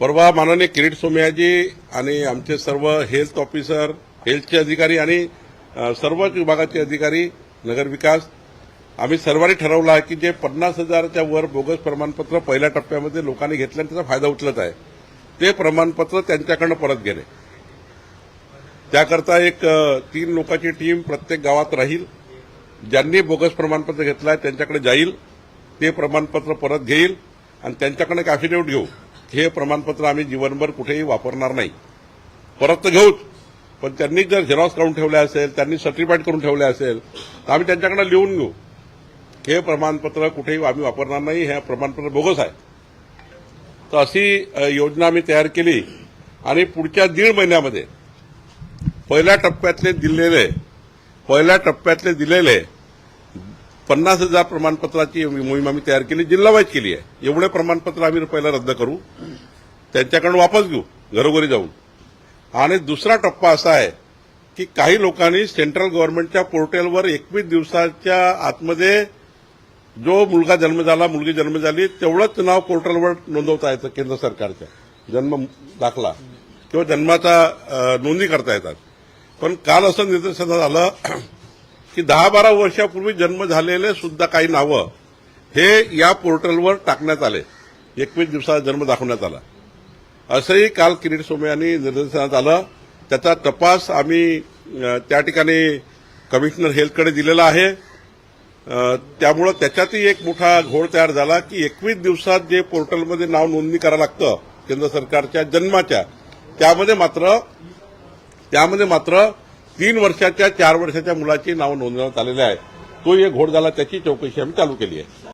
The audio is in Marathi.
परवा माननीय किरीट सोमयाजी आणि आमचे सर्व हेल्थ ऑफिसर हेल्थचे अधिकारी आणि सर्व सर्वच विभागाचे अधिकारी नगरविकास आम्ही सर्वांनी ठरवलं आहे की जे पन्नास हजाराच्या वर बोगस प्रमाणपत्र पहिल्या टप्प्यामध्ये लोकांनी घेतलं आणि त्याचा फायदा उचलत आहे ते प्रमाणपत्र त्यांच्याकडनं परत गेले त्याकरता एक तीन लोकांची टीम प्रत्येक गावात राहील ज्यांनी बोगस प्रमाणपत्र घेतलं आहे त्यांच्याकडे जाईल ते प्रमाणपत्र परत घेईल आणि त्यांच्याकडनं एक अफिडेव्हिट घेऊ. हे प्रमाणपत्र आम्ही जीवनभर कुठेही वापरणार नाही. परत तर घेऊच. पण त्यांनी जर झेरॉक्स काढून ठेवले असेल त्यांनी सर्टिफाईड करून ठेवले असेल तर आम्ही त्यांच्याकडे लिहून घेऊ. हे प्रमाणपत्र कुठेही आम्ही वापरणार नाही हे प्रमाणपत्र बोगस आहे. तर अशी योजना आम्ही तयार केली. आणि पुढच्या दीड महिन्यामध्ये पहिल्या टप्प्यातले दिलेले पहिल्या टप्प्यातले दिलेले पन्नास हजार प्रमाणपत्राची मोहीम आम्ही तयार केली जिल्हावाईज केली आहे. एवढे प्रमाणपत्र आम्ही पहिला रद्द करू त्यांच्याकडून वापस घेऊ घरोघरी जाऊन. आणि दुसरा टप्पा असा आहे की काही लोकांनी सेंट्रल गव्हर्नमेंटच्या पोर्टलवर एकवीस दिवसाच्या आतमध्ये जो मुलगा जन्म झाला मुलगी जन्म झाली तेवढंच नाव पोर्टलवर नोंदवता येतं केंद्र सरकारच्या. जन्म दाखला. किंवा जन्माचा नोंदी करता येतात. पण काल असं निदर्शनात आलं की दहा बारा वर्षापूर्वी जन्म झालेले सुद्धा काही नावं हे या पोर्टलवर टाकण्यात आले. एकवीस दिवसाचा जन्म दाखवण्यात आला. असंही काल किरीट सोमे यांनी निदर्शनात आलं. त्याचा तपास आम्ही त्या ठिकाणी कमिशनर हेल्थकडे दिलेला आहे. त्यामुळं त्याच्यातही एक मोठा घोळ तयार झाला की एकवीस दिवसात जे पोर्टलमध्ये नाव नोंदणी करावं लागतं केंद्र सरकारच्या जन्माच्या त्यामध्ये मात्र त्यामध्ये मात्र तीन वर्षाच्या चार वर्षाच्या मुलाची नावं नोंदवण्यात आलेली आहे. तो एक घोळ झाला त्याची चौकशी आम्ही चालू केली आहे.